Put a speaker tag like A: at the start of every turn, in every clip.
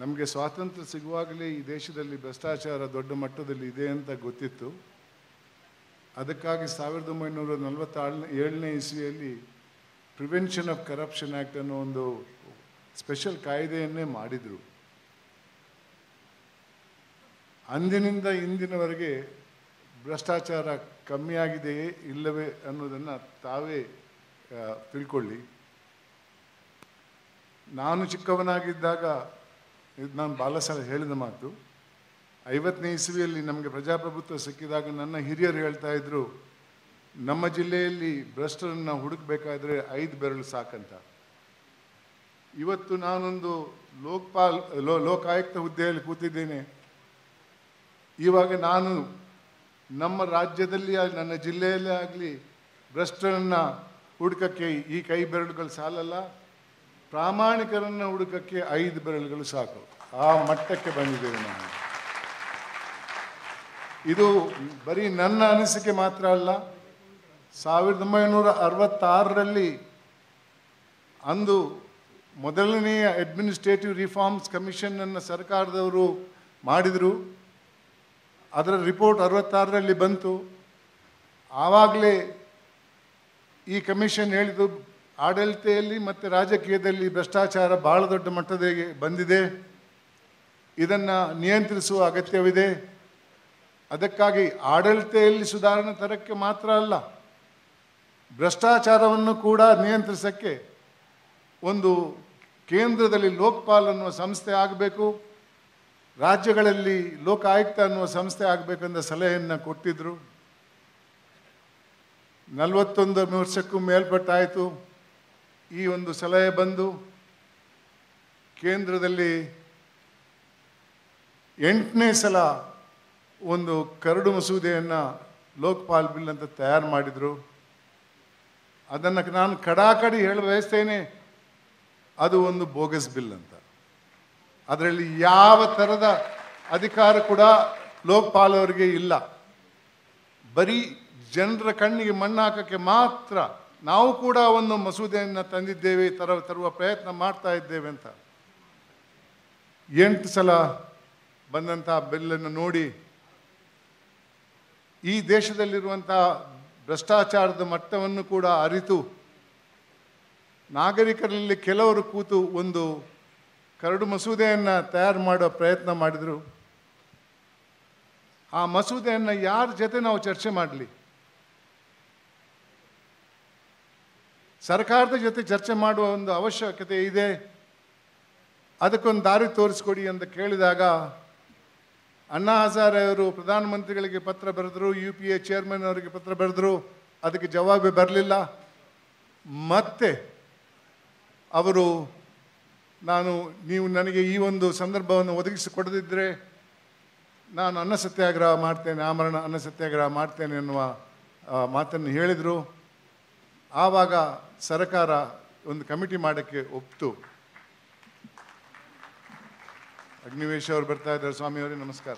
A: ನಮಗೆ ಸ್ವಾತಂತ್ರ್ಯ ಸಿಗುವಾಗಲೇ ಈ ದೇಶದಲ್ಲಿ ಭ್ರಷ್ಟಾಚಾರ ದೊಡ್ಡ ಮಟ್ಟದಲ್ಲಿ ಇದೆ ಅಂತ ಗೊತ್ತಿತ್ತು. ಅದಕ್ಕಾಗಿ ಸಾವಿರದ ಒಂಬೈನೂರ ನಲವತ್ತಾಳನೇ ಏಳನೇ ಇಸ್ವಿಯಲ್ಲಿ ಪ್ರಿವೆನ್ಷನ್ ಆಫ್ ಕರಪ್ಷನ್ ಆ್ಯಕ್ಟ್ ಅನ್ನೋ ಒಂದು ಸ್ಪೆಷಲ್ ಕಾಯ್ದೆಯನ್ನೇ ಮಾಡಿದರು. ಅಂದಿನಿಂದ ಇಂದಿನವರೆಗೆ ಭ್ರಷ್ಟಾಚಾರ ಕಮ್ಮಿಯಾಗಿದೆಯೇ ಇಲ್ಲವೇ ಅನ್ನೋದನ್ನು ತಾವೇ ತಿಳ್ಕೊಳ್ಳಿ. ನಾನು ಚಿಕ್ಕವನಾಗಿದ್ದಾಗ ಇದು ನಾನು ಸಲ ಹೇಳಿದ ಮಾತು. ಐವತ್ತನೇ ಇಸವಿಯಲ್ಲಿ ನಮಗೆ ಪ್ರಜಾಪ್ರಭುತ್ವ ಸಿಕ್ಕಿದಾಗ ನನ್ನ ಹಿರಿಯರು ಹೇಳ್ತಾ ಇದ್ರು, ನಮ್ಮ ಜಿಲ್ಲೆಯಲ್ಲಿ ಭ್ರಷ್ಟರನ್ನು ಹುಡುಕಬೇಕಾದ್ರೆ ಐದು ಬೆರಳು ಸಾಕಂತ. ಇವತ್ತು ನಾನೊಂದು ಲೋಕಪಾಲ್, ಲೋ, ಲೋಕಾಯುಕ್ತ ಹುದ್ದೆಯಲ್ಲಿ ಕೂತಿದ್ದೇನೆ. ಇವಾಗ ನಾನು ನಮ್ಮ ರಾಜ್ಯದಲ್ಲಿ ಆಗಲಿ, ನನ್ನ ಜಿಲ್ಲೆಯಲ್ಲೇ ಆಗಲಿ ಭ್ರಷ್ಟರನ್ನು ಹುಡುಕಕ್ಕೆ ಈ ಕೈ ಬೆರಳುಗಳು ಸಾಲಲ್ಲ. ಪ್ರಾಮಾಣಿಕರನ್ನು ಹುಡುಕಕ್ಕೆ ಐದು ಬೆರಳುಗಳು ಸಾಕು. ಆ ಮಟ್ಟಕ್ಕೆ ಬಂದಿದ್ದೇವೆ ನಾವು. ಇದು ಬರೀ ನನ್ನ ಅನಿಸಿಕೆ ಮಾತ್ರ ಅಲ್ಲ. ಸಾವಿರದ ಒಂಬೈನೂರ ಅರವತ್ತಾರರಲ್ಲಿ ಅಂದು ಮೊದಲನೆಯ ಅಡ್ಮಿನಿಸ್ಟ್ರೇಟಿವ್ ರಿಫಾರ್ಮ್ಸ್ ಕಮಿಷನನ್ನು ಸರ್ಕಾರದವರು ಮಾಡಿದರು. ಅದರ ರಿಪೋರ್ಟ್ ಅರವತ್ತಾರರಲ್ಲಿ ಬಂತು. ಆವಾಗಲೇ ಈ ಕಮಿಷನ್ ಹೇಳಿದ್ದು ಆಡಳಿತೆಯಲ್ಲಿ ಮತ್ತು ರಾಜಕೀಯದಲ್ಲಿ ಭ್ರಷ್ಟಾಚಾರ ಬಹಳ ದೊಡ್ಡ ಮಟ್ಟದಲ್ಲಿ ಬಂದಿದೆ. ಇದನ್ನು ನಿಯಂತ್ರಿಸುವ ಅಗತ್ಯವಿದೆ. ಅದಕ್ಕಾಗಿ ಆಡಳಿತೆಯಲ್ಲಿ ಸುಧಾರಣೆ ತರಕ್ಕೆ ಮಾತ್ರ ಅಲ್ಲ, ಭ್ರಷ್ಟಾಚಾರವನ್ನು ಕೂಡ ನಿಯಂತ್ರಿಸಕ್ಕೆ ಒಂದು ಕೇಂದ್ರದಲ್ಲಿ ಲೋಕಪಾಲ್ ಅನ್ನುವ ಸಂಸ್ಥೆ ಆಗಬೇಕು, ರಾಜ್ಯಗಳಲ್ಲಿ ಲೋಕಾಯುಕ್ತ ಅನ್ನುವ ಸಂಸ್ಥೆ ಆಗಬೇಕೆಂದ ಸಲಹೆಯನ್ನು ಕೊಟ್ಟಿದ್ದರು ನಲವತ್ತೊಂದು ವರ್ಷಕ್ಕೂ ಮೇಲ್ಪಟ್ಟಾಯಿತು. ಈ ಒಂದು ಸಲಹೆ ಬಂದು ಕೇಂದ್ರದಲ್ಲಿ ಎಂಟನೇ ಸಲ ಒಂದು ಕರಡು ಮಸೂದೆಯನ್ನು ಲೋಕಪಾಲ್ ಬಿಲ್ ಅಂತ ತಯಾರು ಮಾಡಿದರು. ಅದನ್ನು ನಾನು ಕಡಾಕಡಿ ಹೇಳ ಬಯಸ್ತೇನೆ, ಅದು ಒಂದು ಬೋಗಸ್ ಬಿಲ್ ಅಂತ. ಅದರಲ್ಲಿ ಯಾವ ಥರದ ಅಧಿಕಾರ ಕೂಡ ಲೋಕಪಾಲ್ ಅವರಿಗೆ ಇಲ್ಲ. ಬರೀ ಜನರ ಕಣ್ಣಿಗೆ ಮಣ್ಣು ಹಾಕೋಕ್ಕೆ ಮಾತ್ರ ನಾವು ಕೂಡ ಒಂದು ಮಸೂದೆಯನ್ನು ತಂದಿದ್ದೇವೆ, ತರ, ತರುವ ಪ್ರಯತ್ನ ಮಾಡ್ತಾ ಇದ್ದೇವೆ ಅಂತ. ಎಂಟು ಸಲ ಬಂದಂತಹ ಬೆಲ್ಲನ್ನು ನೋಡಿ, ಈ ದೇಶದಲ್ಲಿರುವಂಥ ಭ್ರಷ್ಟಾಚಾರದ ಮಟ್ಟವನ್ನು ಕೂಡ ಅರಿತು, ನಾಗರಿಕರಲ್ಲಿ ಕೆಲವರು ಕೂತು ಒಂದು ಕರಡು ಮಸೂದೆಯನ್ನು ತಯಾರು ಮಾಡೋ ಪ್ರಯತ್ನ ಮಾಡಿದರು. ಆ ಮಸೂದೆಯನ್ನು ಯಾರ ಜೊತೆ ನಾವು ಚರ್ಚೆ ಮಾಡಲಿ? ಸರ್ಕಾರದ ಜೊತೆ ಚರ್ಚೆ ಮಾಡುವ ಒಂದು ಅವಶ್ಯಕತೆ ಇದೆ. ಅದಕ್ಕೊಂದು ದಾರಿ ತೋರಿಸ್ಕೊಡಿ ಅಂತ ಕೇಳಿದಾಗ ಅಣ್ಣಾ ಹಜಾರೆ ಅವರು ಪ್ರಧಾನಮಂತ್ರಿಗಳಿಗೆ ಪತ್ರ ಬರೆದರು, ಯು ಪಿ ಎ ಚೇರ್ಮನ್ ಅವರಿಗೆ ಪತ್ರ ಬರೆದರು, ಅದಕ್ಕೆ ಜವಾಬೇ ಬರಲಿಲ್ಲ. ಮತ್ತೆ ಅವರು ನಾನು, ನೀವು ನನಗೆ ಈ ಒಂದು ಸಂದರ್ಭವನ್ನು ಒದಗಿಸಿಕೊಡದಿದ್ದರೆ ನಾನು ಅನ್ನ ಸತ್ಯಾಗ್ರಹ ಮಾಡ್ತೇನೆ, ಆಮರಣ ಅನ್ನ ಸತ್ಯಾಗ್ರಹ ಮಾಡ್ತೇನೆ ಎನ್ನುವ ಮಾತನ್ನು ಹೇಳಿದರು. ಆವಾಗ ಸರ್ಕಾರ ಒಂದು ಕಮಿಟಿ ಮಾಡೋಕ್ಕೆ ಒಪ್ತು. ಅಗ್ನಿವೇಶ್ ಅವರು ಬರ್ತಾ ಇದ್ದಾರೆ. ಸ್ವಾಮಿಯವರೇ ನಮಸ್ಕಾರ.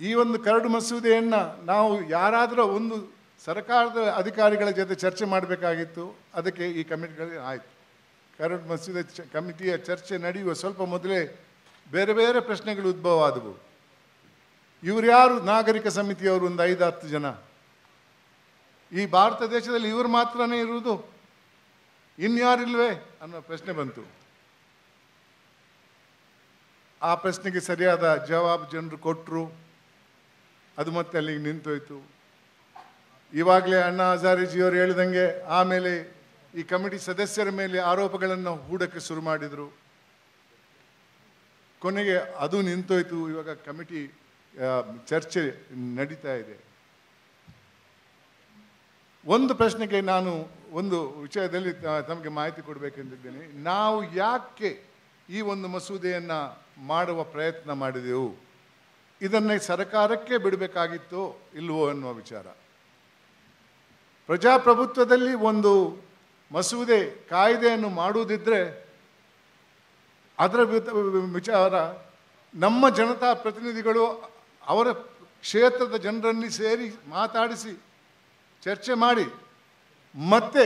A: ಈ ಒಂದು ಕರಡು ಮಸೂದೆಯನ್ನು ನಾವು ಯಾರಾದರೂ ಒಂದು ಸರ್ಕಾರದ ಅಧಿಕಾರಿಗಳ ಜೊತೆ ಚರ್ಚೆ ಮಾಡಬೇಕಾಗಿತ್ತು. ಅದಕ್ಕೆ ಈ ಕಮಿಟಿಗಳು ಆಯಿತು. ಕರಡು ಮಸೂದೆ ಕಮಿಟಿಯ ಚರ್ಚೆ ನಡೆಯುವ ಸ್ವಲ್ಪ ಮೊದಲೇ ಬೇರೆ ಬೇರೆ ಪ್ರಶ್ನೆಗಳು ಉದ್ಭವ ಆದವು ಇವರು ಯಾರು? ನಾಗರಿಕ ಸಮಿತಿಯವರು ಒಂದು ಐದು, ಹತ್ತು ಜನ. ಈ ಭಾರತ ದೇಶದಲ್ಲಿ ಇವರು ಮಾತ್ರನೇ ಇರುವುದು? ಇನ್ಯಾರಿಲ್ವೇ? ಅನ್ನೋ ಪ್ರಶ್ನೆ ಬಂತು. ಆ ಪ್ರಶ್ನೆಗೆ ಸರಿಯಾದ ಜವಾಬು ಜನರು ಕೊಟ್ಟರು ಅದು ಮತ್ತೆ ಅಲ್ಲಿಗೆ ನಿಂತೋಯ್ತು. ಇವಾಗಲೇ ಅಣ್ಣಾ ಹಜಾರಿಜಿಯವರು ಹೇಳಿದಂಗೆ ಆಮೇಲೆ ಈ ಕಮಿಟಿ ಸದಸ್ಯರ ಮೇಲೆ ಆರೋಪಗಳನ್ನು ಹೂಡಕ್ಕೆ ಶುರು ಮಾಡಿದರು. ಕೊನೆಗೆ ಅದು ನಿಂತೋಯ್ತು. ಇವಾಗ ಕಮಿಟಿ ಚರ್ಚೆ ನಡೀತಾ ಇದೆ. ಒಂದು ಪ್ರಶ್ನೆಗೆ ನಾನು ಒಂದು ವಿಷಯದಲ್ಲಿ ತಮಗೆ ಮಾಹಿತಿ ಕೊಡಬೇಕೆಂದಿದ್ದೇನೆ. ನಾವು ಯಾಕೆ ಈ ಒಂದು ಮಸೂದೆಯನ್ನು ಮಾಡುವ ಪ್ರಯತ್ನ ಮಾಡಿದೆವು? ಇದನ್ನು ಸರ್ಕಾರಕ್ಕೆ ಬಿಡಬೇಕಾಗಿತ್ತೋ ಇಲ್ವೋ ಅನ್ನುವ ವಿಚಾರ. ಪ್ರಜಾಪ್ರಭುತ್ವದಲ್ಲಿ ಒಂದು ಮಸೂದೆ ಕಾಯ್ದೆಯನ್ನು ಮಾಡುವುದಿದ್ದರೆ ಅದರ ವಿಚಾರ ನಮ್ಮ ಜನತಾ ಪ್ರತಿನಿಧಿಗಳು ಅವರ ಕ್ಷೇತ್ರದ ಜನರಲ್ಲಿ ಸೇರಿ ಮಾತಾಡಿಸಿ, ಚರ್ಚೆ ಮಾಡಿ. ಮತ್ತೆ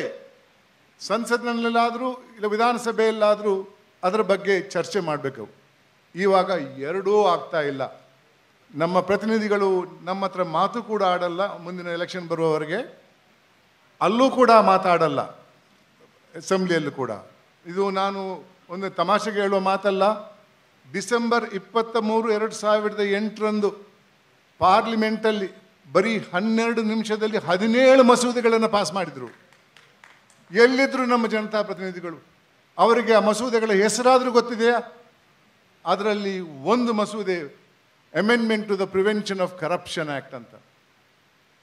A: ಸಂಸತ್ನಲ್ಲಾದರೂ ಇಲ್ಲ ವಿಧಾನಸಭೆಯಲ್ಲಾದರೂ ಅದರ ಬಗ್ಗೆ ಚರ್ಚೆ ಮಾಡಬೇಕು. ಇವಾಗ ಎರಡೂ ಆಗ್ತಾ ಇಲ್ಲ. ನಮ್ಮ ಪ್ರತಿನಿಧಿಗಳು ನಮ್ಮ ಹತ್ರ ಮಾತು ಕೂಡ ಆಡಲ್ಲ, ಮುಂದಿನ ಎಲೆಕ್ಷನ್ ಬರುವವರೆಗೆ. ಅಲ್ಲೂ ಕೂಡ ಮಾತಾಡಲ್ಲ, ಅಸೆಂಬ್ಲಿಯಲ್ಲೂ ಕೂಡ. ಇದು ನಾನು ಒಂದು ತಮಾಷೆಗೆ ಹೇಳುವ ಮಾತಲ್ಲ. ಡಿಸೆಂಬರ್ ಇಪ್ಪತ್ತ ಮೂರು ಎರಡು ಸಾವಿರದ ಎಂಟರಂದು ಪಾರ್ಲಿಮೆಂಟಲ್ಲಿ ಬರೀ ಹನ್ನೆರಡು ನಿಮಿಷದಲ್ಲಿ ಹದಿನೇಳು ಮಸೂದೆಗಳನ್ನು ಪಾಸ್ ಮಾಡಿದರು. ಎಲ್ಲಿದ್ರು ನಮ್ಮ ಜನತಾ ಪ್ರತಿನಿಧಿಗಳು? ಅವರಿಗೆ ಆ ಮಸೂದೆಗಳ ಹೆಸರಾದರೂ ಗೊತ್ತಿದೆಯಾ? ಅದರಲ್ಲಿ ಒಂದು ಮಸೂದೆ amendment to the prevention of corruption act ಅಂತ.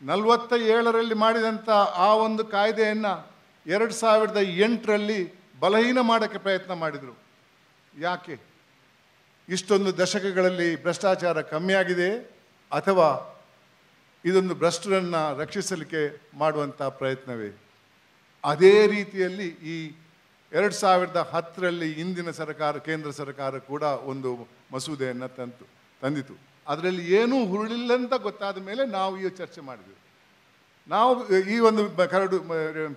A: ನಲವತ್ತ ಏಳರಲ್ಲಿ ಮಾಡಿದಂಥ ಆ ಒಂದು ಕಾಯ್ದೆಯನ್ನು ಎರಡು ಸಾವಿರದ ಎಂಟರಲ್ಲಿ ಬಲಹೀನ ಮಾಡೋಕ್ಕೆ ಪ್ರಯತ್ನ ಮಾಡಿದರು. ಯಾಕೆ? ಇಷ್ಟೊಂದು ದಶಕಗಳಲ್ಲಿ ಭ್ರಷ್ಟಾಚಾರ ಕಮ್ಮಿಯಾಗಿದೆ ಅಥವಾ ಇದೊಂದು ಭ್ರಷ್ಟರನ್ನು ರಕ್ಷಿಸಲಿಕ್ಕೆ ಮಾಡುವಂಥ ಪ್ರಯತ್ನವೇ? ಅದೇ ರೀತಿಯಲ್ಲಿ ಈ ಎರಡು ಸಾವಿರದ ಹತ್ತರಲ್ಲಿ ಇಂದಿನ ಸರ್ಕಾರ, ಕೇಂದ್ರ ಸರ್ಕಾರ ಕೂಡ ಒಂದು ಮಸೂದೆಯನ್ನು ತಂತು, ತಂದಿತು. ಅದರಲ್ಲಿ ಏನೂ ಹುರುಳಿಲ್ಲ ಅಂತ ಗೊತ್ತಾದ ಮೇಲೆ ನಾವು ಈ ಚರ್ಚೆ ಮಾಡಿದೆವು. ನಾವು ಈ ಒಂದು ಕರಡು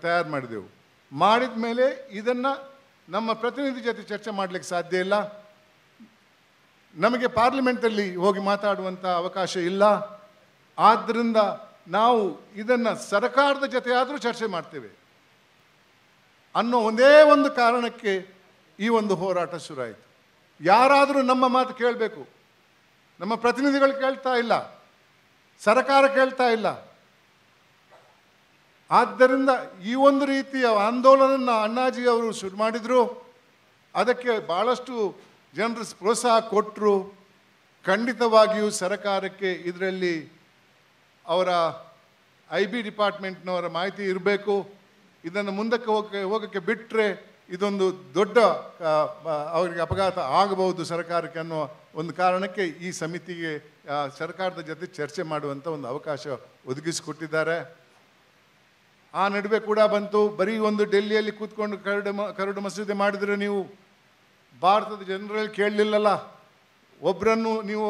A: ತಯಾರು ಮಾಡಿದೆವು. ಮಾಡಿದ ಮೇಲೆ ಇದನ್ನು ನಮ್ಮ ಪ್ರತಿನಿಧಿ ಜೊತೆ ಚರ್ಚೆ ಮಾಡಲಿಕ್ಕೆ ಸಾಧ್ಯ ಇಲ್ಲ. ನಮಗೆ ಪಾರ್ಲಿಮೆಂಟಲ್ಲಿ ಹೋಗಿ ಮಾತಾಡುವಂಥ ಅವಕಾಶ ಇಲ್ಲ. ಆದ್ದರಿಂದ ನಾವು ಇದನ್ನು ಸರ್ಕಾರದ ಜೊತೆ ಆದರೂ ಚರ್ಚೆ ಮಾಡ್ತೇವೆ. ಅನ್ನೋ ಒಂದೇ ಒಂದು ಕಾರಣಕ್ಕೆ ಈ ಒಂದು ಹೋರಾಟ ಶುರುವಾಯಿತು. ಯಾರಾದರೂ ನಮ್ಮ ಮಾತು ಕೇಳಬೇಕು. ನಮ್ಮ ಪ್ರತಿನಿಧಿಗಳು ಕೇಳ್ತಾ ಇಲ್ಲ. ಸರ್ಕಾರ ಕೇಳ್ತಾ ಇಲ್ಲ. ಆದ್ದರಿಂದ ಈ ಒಂದು ರೀತಿಯ ಆಂದೋಲನ ಅಣ್ಣಾಜಿ ಅವರು ಶುರು ಮಾಡಿದರು. ಅದಕ್ಕೆ ಭಾಳಷ್ಟು ಜನರು ಪ್ರೋತ್ಸಾಹ ಕೊಟ್ಟರು ಖಂಡಿತವಾಗಿಯೂ ಸರಕಾರಕ್ಕೆ ಇದರಲ್ಲಿ ಅವರ ಐ ಬಿ ಡಿಪಾರ್ಟ್ಮೆಂಟ್ನವರ ಮಾಹಿತಿ ಇರಬೇಕು. ಇದನ್ನು ಮುಂದಕ್ಕೆ ಹೋಗಕ್ಕೆ, ಹೋಗೋಕ್ಕೆ ಬಿಟ್ಟರೆ ಇದೊಂದು ದೊಡ್ಡ ಅವರಿಗೆ ಅಪಘಾತ ಆಗಬಹುದು ಸರ್ಕಾರಕ್ಕೆ ಅನ್ನೋ ಒಂದು ಕಾರಣಕ್ಕೆ ಈ ಸಮಿತಿಗೆ ಸರ್ಕಾರದ ಜೊತೆ ಚರ್ಚೆ ಮಾಡುವಂಥ ಒಂದು ಅವಕಾಶ ಒದಗಿಸಿಕೊಟ್ಟಿದ್ದಾರೆ. ಆ ನಡುವೆ ಕೂಡ ಬಂತು. ಬರೀ ಒಂದು ಡೆಲ್ಲಿಯಲ್ಲಿ ಕೂತ್ಕೊಂಡು ಕರಡು ಕರಡು ಮಸೂದೆ ಮಾಡಿದರೆ ನೀವು ಭಾರತದ ಜನರಲ್ಲಿ ಕೇಳಲಿಲ್ಲಲ್ಲ ಒಬ್ಬರನ್ನು ನೀವು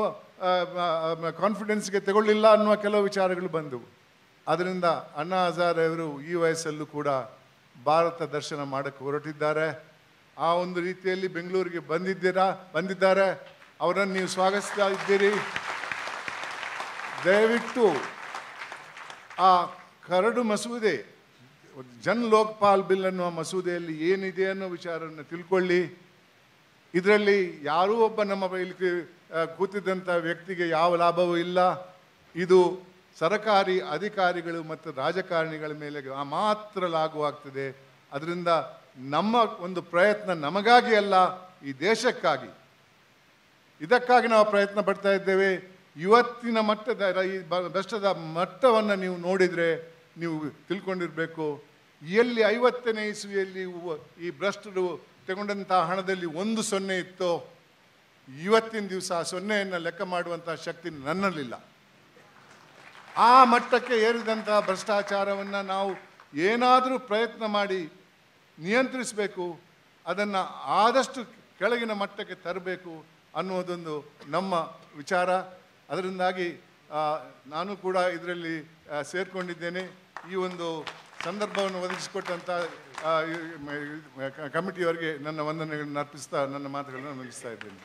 A: ಕಾನ್ಫಿಡೆನ್ಸ್ಗೆ ತಗೊಳ್ಳಿಲ್ಲ ಅನ್ನುವ ಕೆಲವು ವಿಚಾರಗಳು ಬಂದವು. ಅದರಿಂದ ಅಣ್ಣಾ ಹಜಾರ್ ಅವರು ಈ ವಯಸ್ಸಲ್ಲೂ ಕೂಡ ಭಾರತ ದರ್ಶನ ಮಾಡಕ್ಕೆ ಹೊರಟಿದ್ದಾರೆ. ಆ ಒಂದು ರೀತಿಯಲ್ಲಿ ಬೆಂಗಳೂರಿಗೆ ಬಂದಿದ್ದೀರಾ, ಬಂದಿದ್ದಾರೆ. ಅವರನ್ನು ನೀವು ಸ್ವಾಗತಿಸ್ತಾ ಇದ್ದೀರಿ. ದಯವಿಟ್ಟು ಆ ಕರಡು ಮಸೂದೆ ಜನ್ ಲೋಕ್ಪಾಲ್ ಬಿಲ್ ಅನ್ನುವ ಮಸೂದೆಯಲ್ಲಿ ಏನಿದೆ ಅನ್ನೋ ವಿಚಾರವನ್ನು ತಿಳ್ಕೊಳ್ಳಿ. ಇದರಲ್ಲಿ ಯಾರೂ ಒಬ್ಬ ನಮ್ಮ ಇಲ್ಲಿ ಕೂತಿದ್ದಂಥ ವ್ಯಕ್ತಿಗೆ ಯಾವ ಲಾಭವೂ ಇಲ್ಲ. ಇದು ಸರಕಾರಿ ಅಧಿಕಾರಿಗಳು ಮತ್ತು ರಾಜಕಾರಣಿಗಳ ಮೇಲೆ ಮಾತ್ರ ಲಾಗು ಆಗ್ತದೆ. ಅದರಿಂದ ನಮ್ಮ ಒಂದು ಪ್ರಯತ್ನ ನಮಗಾಗಿ ಅಲ್ಲ, ಈ ದೇಶಕ್ಕಾಗಿ. ಇದಕ್ಕಾಗಿ ನಾವು ಪ್ರಯತ್ನ ಪಡ್ತಾ ಇದ್ದೇವೆ. ಇವತ್ತಿನ ಮಟ್ಟದ, ಈ ಭ್ರಷ್ಟದ ಮಟ್ಟವನ್ನು ನೀವು ನೋಡಿದರೆ ನೀವು ತಿಳ್ಕೊಂಡಿರಬೇಕು. ಎಲ್ಲಿ ಐವತ್ತನೇ ಇಸ್ವಿಯಲ್ಲಿ ಈ ಭ್ರಷ್ಟರು ತಗೊಂಡಂಥ ಹಣದಲ್ಲಿ ಒಂದು ಸೊನ್ನೆ ಇತ್ತೋ, ಇವತ್ತಿನ ದಿವಸ ಆ ಸೊನ್ನೆಯನ್ನು ಲೆಕ್ಕ ಮಾಡುವಂಥ ಶಕ್ತಿ ನನ್ನಲ್ಲಿಲ್ಲ. ಆ ಮಟ್ಟಕ್ಕೆ ಏರಿದಂಥ ಭ್ರಷ್ಟಾಚಾರವನ್ನು ನಾವು ಏನಾದರೂ ಪ್ರಯತ್ನ ಮಾಡಿ ನಿಯಂತ್ರಿಸಬೇಕು, ಅದನ್ನು ಆದಷ್ಟು ಕೆಳಗಿನ ಮಟ್ಟಕ್ಕೆ ತರಬೇಕು ಅನ್ನುವುದೊಂದು ನಮ್ಮ ವಿಚಾರ. ಅದರಿಂದಾಗಿ ನಾನು ಕೂಡ ಇದರಲ್ಲಿ ಸೇರಿಕೊಂಡಿದ್ದೇನೆ. ಈ ಒಂದು ಸಂದರ್ಭವನ್ನು ಒದಗಿಸಿಕೊಟ್ಟಂಥ ಕಮಿಟಿಯವರಿಗೆ ನನ್ನ ವಂದನೆಗಳನ್ನು ಅರ್ಪಿಸ್ತಾ ನನ್ನ ಮಾತುಗಳನ್ನು ಮುಗಿಸ್ತಾ ಇದ್ದೇನೆ.